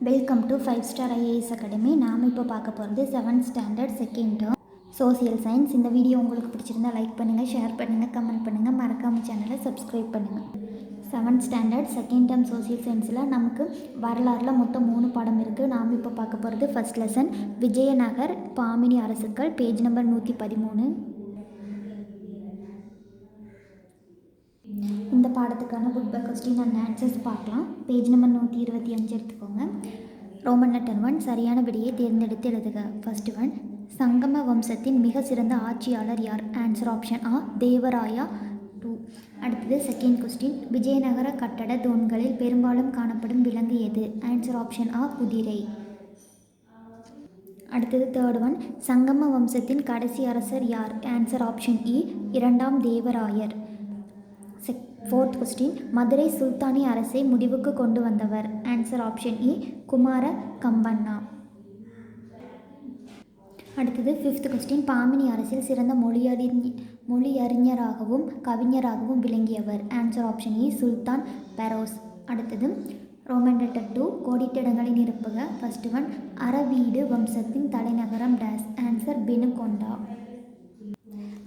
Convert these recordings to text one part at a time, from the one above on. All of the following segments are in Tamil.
Welcome to five star IAS academy நாம் இப்போ பார்க்க போகிறது seventh standard second term social science இந்த வீடியோ உங்களுக்கு பிடிச்சிருந்தா லைக் பண்ணுங்கள் ஷேர் பண்ணுங்கள் கமெண்ட் பண்ணுங்கள் மறக்காம சேனலை சப்ஸ்கிரைப் பண்ணுங்கள் seventh standard second term social சயின்ஸில் நமக்கு வரலாறில் மொத்தம் மூணு பாடம் இருக்குது நாம் இப்போ பார்க்க போகிறது ஃபர்ஸ்ட் லெசன் விஜயநகர் பாமினி அரசுக்கள் பேஜ் நம்பர் நூற்றி பதிமூணு. இந்த பாடத்துக்கான book by question and answers பார்க்கலாம். பேஜ் நம்பர் நூற்றி இருபத்தி அஞ்சு எடுத்துக்கோங்க. ரோமன் லெட்டர் ஒன் சரியான விடையை தேர்ந்தெடுத்து எழுதுக. ஃபர்ஸ்ட் ஒன் சங்கம வம்சத்தின் மிக சிறந்த ஆட்சியாளர் யார்? ஆன்சர் ஆப்ஷன் ஆ தேவராயா. டூ அடுத்தது செகண்ட் கொஸ்டின் விஜயநகர கட்டட தூண்களில் பெரும்பாலும் காணப்படும் விலங்கு எது? ஆன்சர் ஆப்ஷன் ஆ குதிரை. அடுத்தது தேர்ட் ஒன் சங்கம வம்சத்தின் கடைசி அரசர் யார்? ஆன்சர் ஆப்ஷன் இ இரண்டாம் தேவராயர். ஃபோர்த் கொஸ்டின் மதுரை சுல்தானி அரசை முடிவுக்கு கொண்டு வந்தவர். ஆன்சர் ஆப்ஷன் இ குமார கம்பண்ணா. அடுத்தது ஃபிஃப்த் கொஸ்டின் பாமினி அரசில் சிறந்த மொழியறிஞ மொழியறிஞராகவும் கவிஞராகவும் விளங்கியவர். ஆன்சர் ஆப்ஷன் இ சுல்தான் பெரோஸ். அடுத்தது ரோமன் லெட்டர் டூ கோடிட்டிடங்களின் நிரப்புக ஃபர்ஸ்ட் ஒன் அரவீடு வம்சத்தின் தலைநகரம் டேஸ். ஆன்சர் பெனுகொண்டா.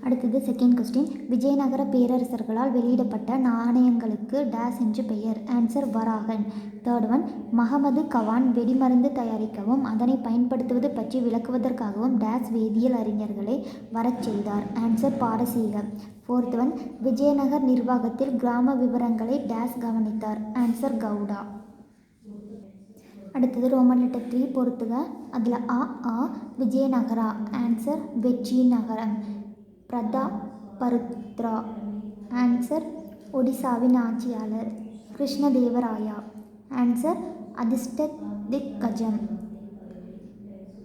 அடுத்தது செகண்ட் கொஸ்டின் விஜயநகர பேரரசர்களால் வெளியிடப்பட்ட நாணயங்களுக்கு டேஸ் என்று பெயர். ஆன்சர் வராகன். தேர்ட் ஒன் மஹமது கவான் வெடிமருந்து தயாரிக்கவும் அதனை பயன்படுத்துவது பற்றி விளக்குவதற்காகவும் டேஸ் வேதியியல் அறிஞர்களை வரச் செய்தார். ஆன்சர் பாரசீகம் ஃபோர்த் ஒன் விஜயநகர் நிர்வாகத்தில் கிராம விவரங்களை டேஸ் கவனித்தார். ஆன்சர் கவுடா. அடுத்தது ரோமன் லெட்டர் த்ரீ பொறுத்துக அதில் ஆ ஆ விஜயநகரா. ஆன்சர் வெற்றி நகரம் பிரதா பருத்ரா. ஆன்சர் ஒடிசாவின் ஆட்சியாளர். கிருஷ்ணதேவராயா. ஆன்சர் அதிர்ஷ்ட திக்கஜம்.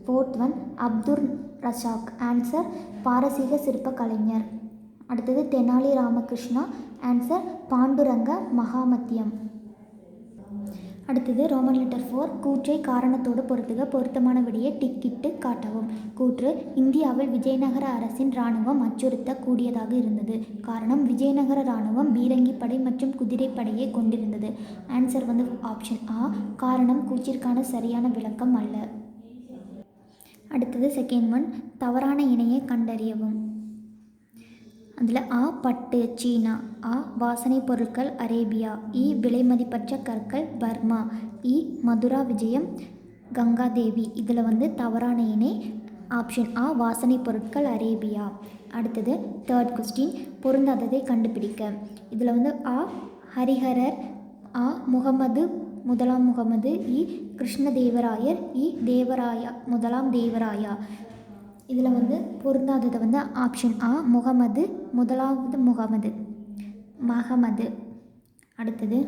Fourth one Abdul Razak answer பாரசீக சிற்ப கலைஞர் அடுத்தது தெனாலி ராமகிருஷ்ணா. ஆன்சர் பாண்டுரங்க மகாமத்தியம். அடுத்தது ரோமன் லெட்டர் ஃபோர் கூற்றை காரணத்தோடு பொறுத்துக பொருத்தமான விடையை டிக்கிட்டு காட்டவும். கூற்று இந்தியாவில் விஜயநகர அரசின் இராணுவம் அச்சுறுத்த கூடியதாக இருந்தது. காரணம் விஜயநகர இராணுவம் பீரங்கி படை மற்றும் குதிரைப்படையை கொண்டிருந்தது. ஆன்சர் வந்து ஆப்ஷன் ஆ காரணம் கூச்சிற்கான சரியான விளக்கம் அல்ல. அடுத்தது செகண்ட் ஒன் தவறான இணையை கண்டறியவும். அதில் ஆ பட்டு சீனா ஆ வாசனை பொருட்கள் அரேபியா இ விலைமதிப்பற்ற கற்கள் பர்மா இ மதுரா விஜயம் கங்காதேவி. இதில் வந்து தவறான இணை ஆப்ஷன் ஆ வாசனை பொருட்கள் அரேபியா. அடுத்தது தேர்ட் கொஸ்டின் பொருந்தாததை கண்டுபிடிக்க. இதில் வந்து ஆ ஹரிஹரர் ஆ முகமது முதலாம் முகமது இ கிருஷ்ணதேவராயர் இ தேவராயா முதலாம் தேவராயா. இதில் வந்து பொருந்தாதது வந்து ஆப்ஷன் ஆ முகமது. முதலாவது முகமது. மகமது அடுத்தது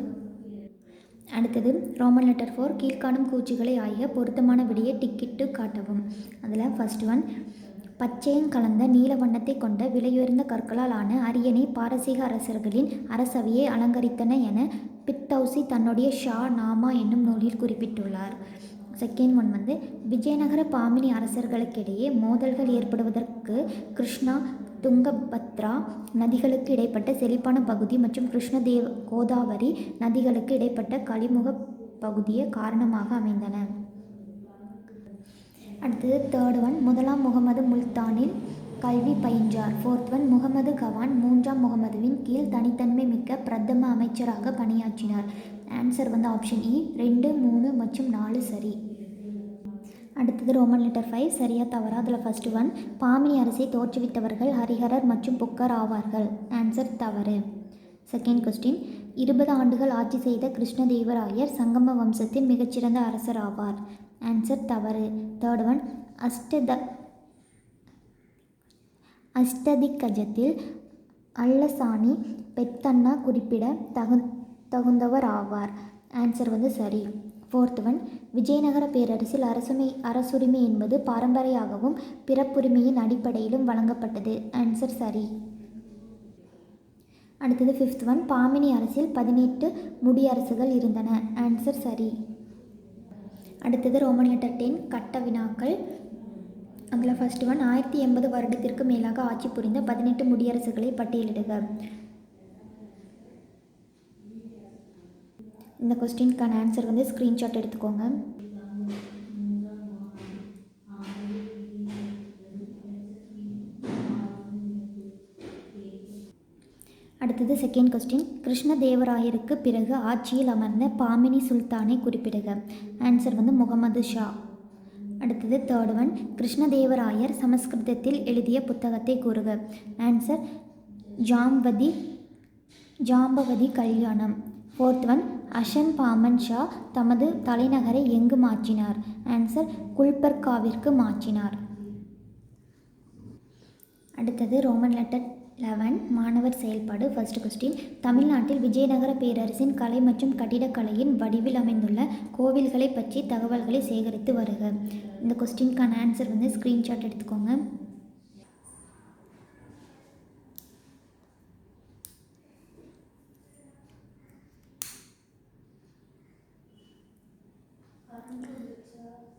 அடுத்தது ரோமன் லெட்டர் ஃபோர் கீழ்காணும் கூச்சிகளை ஆகிய பொருத்தமான விடையை டிக்கெட்டு காட்டவும். அதில் ஃபஸ்ட் ஒன் பச்சையம் கலந்த நீல வண்ணத்தை கொண்ட விலையுயர்ந்த கற்களால் ஆன அரியணை பாரசீக அரசர்களின் அரசவையை அலங்கரித்தன என பித்தௌசி தன்னுடைய ஷா நாமா என்னும் நூலில் குறிப்பிட்டுள்ளார். செகண்ட் ஒன் வந்து விஜயநகர பாமினி அரசர்களுக்கிடையே மோதல்கள் ஏற்படுவதற்கு கிருஷ்ணா துங்கபத்ரா நதிகளுக்கு இடைப்பட்ட செழிப்பான பகுதி மற்றும் கிருஷ்ணதேவ கோதாவரி நதிகளுக்கு இடைப்பட்ட கலிமுக பகுதியே காரணமாக அமைந்தன. அடுத்தது தேர்ட் ஒன் முதலாம் முகமது முல்தானில் கல்வி பயின்றார். ஃபோர்த் ஒன் முகமது கவான் மூன்றாம் முகமதுவின் கீழ் தனித்தன்மை மிக்க பிரதம அமைச்சராக பணியாற்றினார். ஆன்சர் வந்து ஆப்ஷன் இ e. ரெண்டு மூணு மற்றும் நாலு சரி. அடுத்தது ரோமன் லெட்டர் ஃபைவ் சரியா தவறா. அதில் ஃபஸ்ட்டு ஒன் பாமினி அரசை தோற்றுவித்தவர்கள் ஹரிஹரர் மற்றும் புக்கர் ஆவார்கள். ஆன்சர் தவறு. செகண்ட் கொஸ்டின் இருபது ஆண்டுகள் ஆட்சி செய்த கிருஷ்ணதேவராயர் சங்கம வம்சத்தின் மிகச்சிறந்த அரசர் ஆவார். ஆன்சர் தவறு. தேர்ட் ஒன் அஷ்டத அஷ்டதிக்கஜத்தில் அல்லசாணி பெத்தன்னா குறிப்பிட தகு தகுந்தவர் ஆவார் ஆன்சர் வந்து சரி. ஃபோர்த் ஒன் விஜயநகர பேரரசில் அரசுமை அரசுரிமை என்பது பாரம்பரியாகவும் பிறப்புரிமையின் அடிப்படையிலும் வழங்கப்பட்டது. ஆன்சர் சரி. அடுத்தது ஃபிஃப்த் ஒன் பாமினி அரசில் பதினெட்டு முடியரசுகள் இருந்தன. ஆன்சர் சரி. அடுத்தது ரோமன் லெட்டர் டென் கட்ட வினாக்கள். அதில் ஃபஸ்ட் ஒன் ஆயிரத்தி எண்பது வருடத்திற்கு மேலாக ஆட்சி புரிந்த பதினெட்டு முடியரசுகளை பட்டியலிடுக. இந்த கொஸ்டினுக்கான ஆன்சர் வந்து ஸ்க்ரீன்ஷாட் எடுத்துக்கோங்க. அடுத்தது செகண்ட் கொஸ்டின் கிருஷ்ணதேவராயருக்கு பிறகு ஆட்சியில் அமர்ந்த பாமினி சுல்தானை குறிப்பிடுக. ஆன்சர் வந்து முகமது ஷா. அடுத்தது தேர்ட் ஒன் கிருஷ்ணதேவராயர் சமஸ்கிருதத்தில் எழுதிய புத்தகத்தை கூறுக. ஆன்சர் ஜாம்பதி ஜாம்பவதி கல்யாணம். ஃபோர்த்வன் அஷன் பாமன் ஷா தமது தலைநகரை எங்கு மாற்றினார்? ஆன்சர் குல்பர்காவிற்கு மாற்றினார். அடுத்தது ரோமன் லெட்டர் லெவன் மாணவர் செயல்பாடு ஃபர்ஸ்ட் கொஸ்டின் தமிழ்நாட்டில் விஜயநகர பேரரசின் கலை மற்றும் கட்டிடக்கலையின் வடிவில் அமைந்துள்ள கோவில்களை பற்றி தகவல்களை சேகரித்து வருக. இந்த கொஸ்டின்கான ஆன்சர் வந்து ஸ்க்ரீன்ஷாட் எடுத்துக்கோங்க.